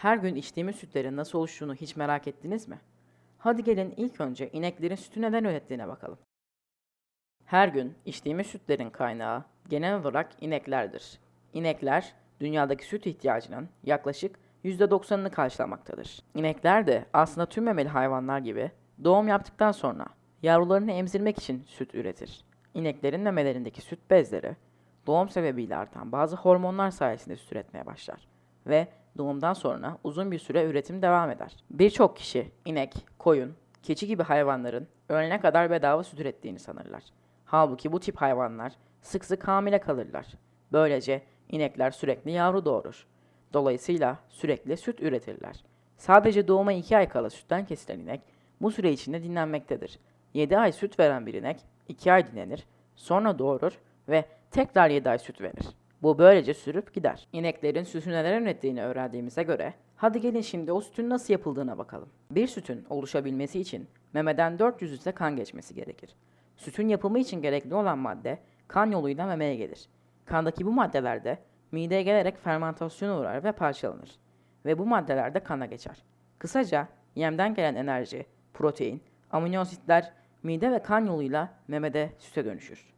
Her gün içtiğimiz sütlerin nasıl oluştuğunu hiç merak ettiniz mi? Hadi gelin ilk önce ineklerin sütü neden ürettiğine bakalım. Her gün içtiğimiz sütlerin kaynağı genel olarak ineklerdir. İnekler dünyadaki süt ihtiyacının yaklaşık %90'ını karşılamaktadır. İnekler de aslında tüm memeli hayvanlar gibi doğum yaptıktan sonra yavrularını emzirmek için süt üretir. İneklerin memelerindeki süt bezleri doğum sebebiyle artan bazı hormonlar sayesinde süt üretmeye başlar ve doğumdan sonra uzun bir süre üretim devam eder. Birçok kişi inek, koyun, keçi gibi hayvanların ölene kadar bedava süt ürettiğini sanırlar. Halbuki bu tip hayvanlar sık sık hamile kalırlar. Böylece inekler sürekli yavru doğurur. Dolayısıyla sürekli süt üretirler. Sadece doğuma 2 ay kala sütten kesilen inek bu süre içinde dinlenmektedir. 7 ay süt veren bir inek 2 ay dinlenir, sonra doğurur ve tekrar 7 ay süt verir. Bu böylece sürüp gider. İneklerin sütü neden ürettiğini öğrendiğimize göre hadi gelin şimdi o sütün nasıl yapıldığına bakalım. Bir sütün oluşabilmesi için memeden 400 litre kan geçmesi gerekir. Sütün yapımı için gerekli olan madde kan yoluyla memeye gelir. Kandaki bu maddeler de mideye gelerek fermentasyona uğrar ve parçalanır. Ve bu maddeler de kana geçer. Kısaca yemden gelen enerji, protein, amino asitler mide ve kan yoluyla memede süte dönüşür.